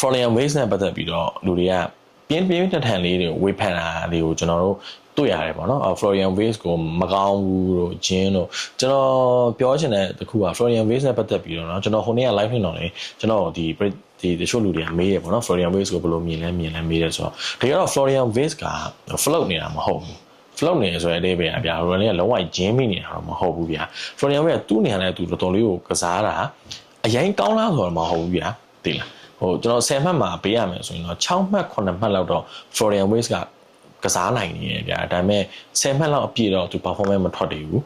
Florian Waze နဲ့ပတ်သက်ပြီးတော့လူတွေကပြင်းပြင်းထန်ထန်လေးတွေဝေဖန်တာလေးကိုကျွန်တော်တို့တွေ့ရတယ်ပေါ့နော်။ Florian Waze ကိုမကောင်းဘူးလို့ဂျင်းလို့ကျွန်တော်ပြောချင်တဲ့တခုက Florian Waze နဲ့ပတ်သက်ပြီးတော့เนาะကျွန်တော်ဟိုနေ့က live ဖြစ်တော့လေကျွန်တော်ဒီဒီတချို့လူတွေကမေးရပေါ့နော် Florian Waze ကိုဘယ်လိုမြင်လဲမြင်လဲမေးတယ်ဆိုတော့တကယ်တော့ Florian Waze က float နေတာမဟုတ်ဘူး float နေဆိုတဲ့အသေးပဲဗျာရိုလင်းကလုံးဝဂျင်းမိနေတာတော့မဟုတ်ဘူးဗျာ Florian Waze ကသူ့နေရာနဲ့သူတော်တော်လေးကိုကစားတာအရင်ကောင်းလားဆိုတော့မဟုတ်ဘူးဗျာသိလား ဟိုကျွန်တော်10မှတ်မှာပေးရမယ်ဆိုရင်တော့6မှတ်9မှတ်လောက်တော့ Florian Waze ကကစားနိုင်နေတယ်ဗျာဒါပေမဲ့10မှတ်လောက်အပြည့်တော့သူ performance မထွက်သေးဘူး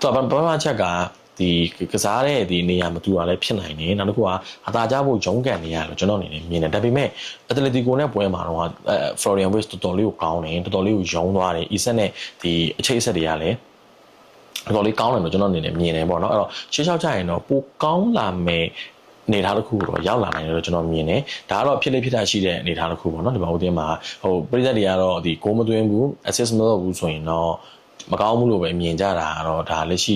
သူကဘာမှချက်ကဒီကစားတဲ့ဒီနေရာမတူတာလည်းဖြစ်နိုင်တယ်နောက်တစ်ခုကအသာကြဖို့ဂျုံကန်နေရလို့ကျွန်တော်အနေနဲ့မြင်တယ်ဒါပေမဲ့အက်တလက်တီကိုနဲ့ပွဲမှာတော့အဲ Florian Wirtz တော်တော်လေးကိုကောင်းတယ်တော်တော်လေးကိုယုံသွားတယ်အီဆက်နဲ့ဒီအချိတ်အဆက်တွေကလည်းတော်တော်လေးကောင်းတယ်လို့ကျွန်တော်အနေနဲ့မြင်တယ်ပေါ့နော်အဲ့တော့ရှေ့လျှောက်ကြရင်တော့ပိုကောင်းလာမယ် နေထားတစ်ခုတော့ရောက်လာနိုင်တယ်လို့ကျွန်တော်မြင်တယ်ဒါကတော့ဖြစ်လေဖြစ်တာရှိတဲ့အနေထားတစ်ခုပေါ့နော်ဒီမှာဦးတင်းမှာဟိုပြည်သက်တွေကတော့ဒီဂိုးမသွင်းဘူး assist မလုပ်ဘူးဆိုရင်တော့မကောင်းဘူးလို့ပဲမြင်ကြတာကတော့ဒါလက်ရှိ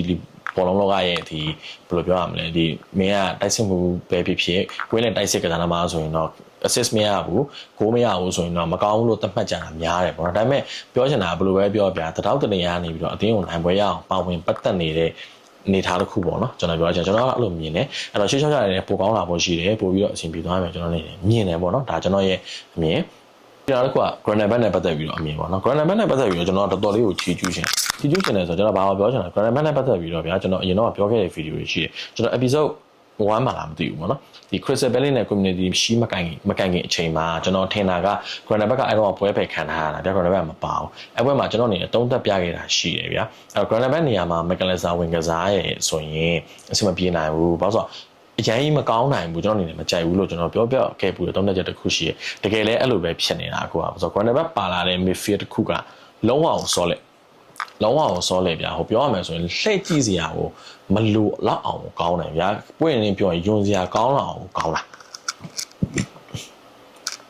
ဘောလုံးလောကရဲ့ဒီဘယ်လိုပြောရမလဲဒီမင်းကတိုက်စစ်မှုပဲဖြစ်ဖြစ်ကွင်းနဲ့တိုက်စစ်ကစားသမားဆိုရင်တော့ assist မရဘူးဂိုးမရဘူးဆိုရင်တော့မကောင်းဘူးလို့သတ်မှတ်ကြတာများတယ်ပေါ့နော်ဒါပေမဲ့ပြောချင်တာဘယ်လိုပဲပြောပြတတောက်တနေရနေပြီးတော့အတင်းကိုနိုင်ပွဲရအောင်ပါဝင်ပတ်သက်နေတဲ့ နေထားတစ်ခုပေါ့နော်ကျွန်တော်ပြောချင်ကျွန်တော်ကအဲ့လိုမြင်တယ်အဲ့တော့ရှေ့ရှောက်ကြရတယ်ပိုကောင်းလာဖို့ရှိတယ်ပိုပြီးတော့အဆင်ပြေသွားမယ်ကျွန်တော်နေမြင်တယ်ပေါ့နော်ဒါကျွန်တော်ရဲ့အမြင်ဒီနောက်တစ်ခုက granite band နဲ့ပတ်သက်ပြီးတော့အမြင်ပေါ့နော် granite band နဲ့ပတ်သက်ပြီးတော့ကျွန်တော်တော်တော်လေးကိုချီးကျူးခြင်းချီးကျူးခြင်းလဲဆိုတော့ကျွန်တော်ဘာမှပြောချင်တာ granite band နဲ့ပတ်သက်ပြီးတော့ဗျာကျွန်တော်အရင်တော့ပြောခဲ့တဲ့ဗီဒီယိုတွေရှိတယ်ကျွန်တော် episode 1မှာလာမသိဘူးပေါ့နော်ဒီ Crystal Valley နဲ့ community ရှိမကန်မကန်ခင်အချိန်မှာကျွန်တော်ထင်တာက Granite Back ကအဲ့တော့ပွဲဖယ်ခံထားရတာဗျာ Granite Back မပါဘူးအဲ့ပွဲမှာကျွန်တော်အနေနဲ့တုံးသက်ပြခဲ့တာရှိတယ်ဗျာအဲ့ Granite Back နေရာမှာ McAllister ဝင်ကစားရဲဆိုရင်အဆင်မပြေနိုင်ဘူးဘာလို့ဆိုတော့အရင်ကြီးမကောင်းနိုင်ဘူးကျွန်တော်အနေနဲ့မကြိုက်ဘူးလို့ကျွန်တော်ပြောပြခဲ့ပူတဲ့တုံးသက်ချက်တစ်ခုရှိတယ်တကယ်လည်းအဲ့လိုပဲဖြစ်နေတာအခုကဆိုတော့ Granite Back ပါလာတဲ့ midfield တစ်ခုကလုံးဝအောင် solid လုံး ဝအောင်စောလေဗျာဟိုပြောရမယ်ဆိုရင်လှည့်ကြည့်စရာကိုမလိုလောက်အောင်ကောင်းတယ်ဗျာပွင့်နေပြောရင်ယွန်စရာကောင်းလာအောင်ကောင်းလာ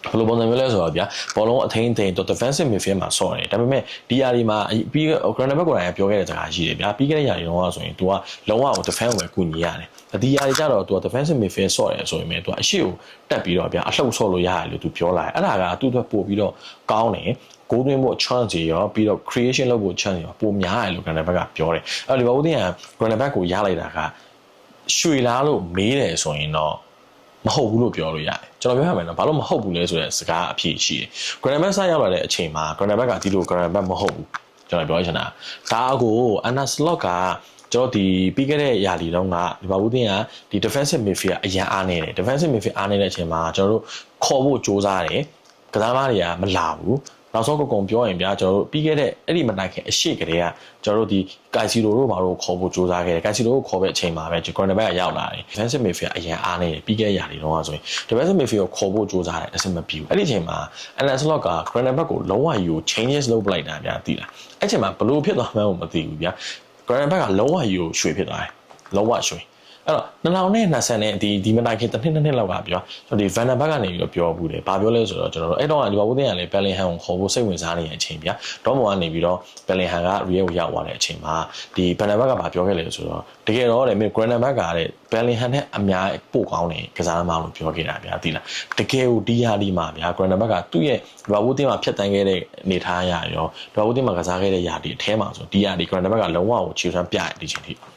ဘယ်လိုပုံစံမျိုးလဲဆိုတော့ဗျာဘောလုံးအထိန်ထိန်တော့ defensive midfield မှာဆော့တယ်ဒါပေမဲ့ဒီယာဒီမှာပြီး Granada ဘက်ကိုယ်တိုင်ပြောခဲ့တဲ့စကားရှိတယ်ဗျာပြီးခဲ့တဲ့ယာဒီတော့ဆိုရင် तू ကလုံးဝကို defense ကိုပဲကူညီရတယ်ဒီယာဒီကြတော့ तू က defensive midfield ဆော့တယ်ဆိုရင်ပဲ तू အရှိကိုတက်ပြီးတော့ဗျာအလှုပ်ဆော့လို့ရတယ်လို့ तू ပြောလာတယ်အဲ့ဒါကသူ့အတွက်ပို့ပြီးတော့ကောင်းတယ် ဂိုးသွင်းဖို့ chance ရောပြီးတော့ creation လုပ်ဖို့ chance ရောပိုများတယ်လို့ Granada ဘက်ကပြောတယ်အဲ့တော့လီဗာပူးတင်က Granada ဘက်ကိုရလိုက်တာကရွှေလားလို့မေးတယ်ဆိုရင်တော့မဟုတ်ဘူးလို့ပြောလို့ရတယ်ကျွန်တော်ပြောရမယ်နော်ဘာလို့မဟုတ်ဘူးလဲဆိုတဲ့စကားအဖြစ်ရှိတယ် Granada ဘက်စရောက်လာတဲ့အချိန်မှာ Granada ဘက်ကဒီလို Granada ဘက်မဟုတ်ဘူးကျွန်တော်ပြောချင်တာဒါအကို Anna Slot ကကျွန်တော်ဒီပြီးခဲ့တဲ့ရာလီတုန်းကလီဗာပူးတင်ကဒီ defensive midfield အရန်အားနေတယ် defensive midfield အားနေတဲ့အချိန်မှာကျွန်တော်တို့ခေါ်ဖို့စ조사တယ်ကစားသမားတွေကမလာဘူး နောက်ဆုံးကကုံပြောရင်ဗျာကျွန်တော်တို့ပြီးခဲ့တဲ့အဲ့ဒီမတိုင်ခင်အရှိကလေးကကျွန်တော်တို့ဒီကိုင်စီလိုတို့ဘာလို့ခေါ်ဖို့စူးစမ်းခဲ့တယ်ကိုင်စီလိုကိုခေါ်တဲ့အချိန်မှာပဲကျွန်တော်ဘက်ကရောက်လာတယ် defensive midfield အရင်အားနေတယ်ပြီးခဲ့ရာတွေတော့ဆိုရင် defensive midfield ကိုခေါ်ဖို့စူးစမ်းတယ်အဆင်မပြေဘူးအဲ့ဒီအချိန်မှာ Alan Slot က Granada ဘက်ကိုလုံးဝယူ changes လုပ်ပလိုက်တာဗျာသိလားအဲ့ချိန်မှာဘလို့ဖြစ်သွားမှန်းကိုမသိဘူးဗျာ Granada ဘက်ကလုံးဝယူရွှေဖြစ်သွားတယ်လုံးဝရွှေ အဲ့တော့2020နဲ့ဒီဒီမတိုင်ခင်တစ်နှစ်နှစ်နှစ်လောက်ကပြောကျွန်တော်ဒီ Van der Beek ကနေပြီးတော့ပြောဘူးတယ်။ဘာပြောလဲဆိုတော့ကျွန်တော်တို့အဲ့တော့လီဗာပူးတင်ကလည်း Bellingham ကိုခေါ်ဖို့စိတ်ဝင်စားနေတဲ့အချိန်ဗျာ။ဒေါမောကနေပြီးတော့ Bellingham က Real ကိုရောက်သွားတဲ့အချိန်မှာဒီ Van der Beek ကဘာပြောခဲ့လဲဆိုတော့တကယ်တော့တဲ့မြေ Granada Beek ကတဲ့ Bellingham နဲ့အများပို့ကောင်းတယ်ကစားသမားလို့ပြောခဲ့တာဗျာသိလား။တကယ်ကိုဒီဟာဒီမှာဗျာ Granada Beek ကသူ့ရဲ့လီဗာပူးတင်မှာဖြတ်တန်းခဲ့တဲ့အနေထားအရရောလီဗာပူးတင်မှာကစားခဲ့တဲ့ຢာဒီအထဲမှာဆိုဒီဟာဒီ Granada Beek ကလုံးဝကိုခြေစွမ်းပြရတဲ့ဒီချိန်ထိ။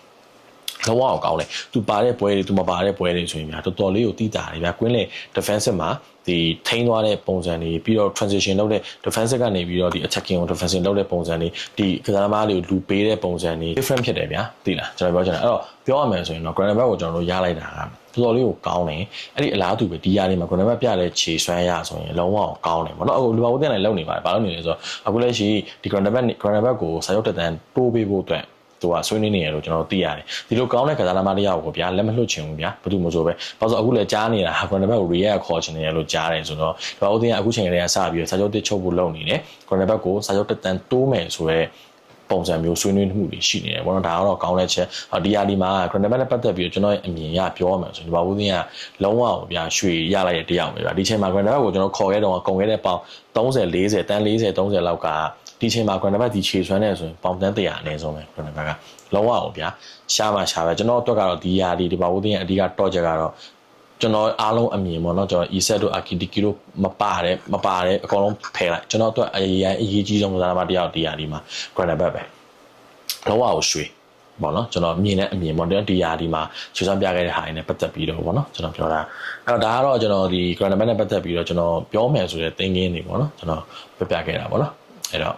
လုံးဝအောင်ကောင်းတယ်။ तू ပါတဲ့ပွဲတွေ तू မပါတဲ့ပွဲတွေဆိုရင်ဗျာတော်တော်လေးကိုတိတာတယ်ဗျာ။ကွင်းလေ defensive မှာဒီထိန်းသွားတဲ့ပုံစံတွေပြီးတော့ transition လုပ်တဲ့ defensive ကနေပြီးတော့ဒီ attacking ကို defensive လုပ်တဲ့ပုံစံတွေဒီကစားသမားတွေကိုလူပေးတဲ့ပုံစံတွေ different ဖြစ်တယ်ဗျာ။သိလား။ကျွန်တော်ပြောချင်တာ။အဲ့တော့ပြောရမယ်ဆိုရင်တော့ Granada Back ကိုကျွန်တော်တို့ရလိုက်တာကတော်တော်လေးကိုကောင်းတယ်။အဲ့ဒီအလားတူပဲဒီယားလေးမှာ Granada Back ပြတဲ့ခြေစွမ်းရဆိုရင်လုံးဝကောင်းတယ်ပေါ့နော်။အခုလူပါဦးတင်လိုက်လုံနေပါတယ်။ဘာလို့နေလဲဆိုတော့အခုလက်ရှိဒီ Granada Back Granada Back ကိုစာရုပ်တက်တန်းတိုးပေးဖို့အတွက် သူကဆွေးနွေးနေရလို့ကျွန်တော်သိရတယ်ဒီလိုကောင်းတဲ့ကစားသမားတရားကိုဗျာလက်မလွတ်ချင်ဘူးဗျာဘာလို့မဆိုပဲဘာလို့အခုလည်းကြားနေတာဟာကွန်နဘက်ကို react ခေါ်ချင်နေရလို့ကြားတယ်ဆိုတော့ဒီအုပ်တင်ကအခုချိန်ကလေးကစပြီးတော့စာချုပ်တစ်ချုပ်ဖို့လုပ်နေတယ်ကွန်နဘက်ကိုစာချုပ်တစ်တန်တိုးမယ်ဆိုတော့ ပုံစံမျိုးဆွေးနွေးမှုတွေရှိနေတယ်ဘောနော်ဒါကတော့ကောင်းတဲ့ချက်ဒီယာဒီမှာ Granada နဲ့ပတ်သက်ပြီးတော့ကျွန်တော်ရဲ့အမြင်ရပြောရမှာဆိုဒီဘာဘူးသင်းကလုံးဝကိုဗျာရွှေရလိုက်တဲ့တယောက်ပဲဗျာဒီချိန်မှာ Granada ကိုကျွန်တော်ခေါ်ခဲ့တော့ကုန်ခဲ့တဲ့ပေါင်30 40တန်း40 30လောက်ကဒီချိန်မှာ Granada ဒီခြေဆွမ်းနေဆိုရင်ပေါင်တန်း100အနည်းဆုံးပဲ Granada ကလုံးဝအောင်ဗျာရှားမှရှားပဲကျွန်တော်အတွက်ကတော့ဒီယာဒီဒီဘာဘူးသင်းရဲ့အဓိကတော့ချက်ကတော့ ကျွန်တော်အားလုံးအမြင်ပေါ့နော်ကျွန်တော် e-set တို့ architect တို့မပါတဲ့မပါတဲ့အကောင်လုံးဖယ်လိုက်ကျွန်တော်အတွက်အရေးအရေးကြီးဆုံးကစားသမားတစ်ယောက်တရားဒီမှာ granite back ပဲလောကကိုရွှေပေါ့နော်ကျွန်တော်မြင်တဲ့အမြင်ပေါ့တရားဒီယာဒီမှာချူစမ်းပြခဲ့တဲ့ဟာတွေနဲ့ပတ်သက်ပြီးတော့ပေါ့နော်ကျွန်တော်ပြောတာအဲ့တော့ဒါကတော့ကျွန်တော်ဒီ granite back နဲ့ပတ်သက်ပြီးတော့ကျွန်တော်ပြောမယ်ဆိုတဲ့သင်ခင်းတွေပေါ့နော်ကျွန်တော်ပြပြခဲ့တာပေါ့နော်အဲ့တော့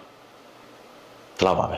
ဒီလောက်ပါပဲ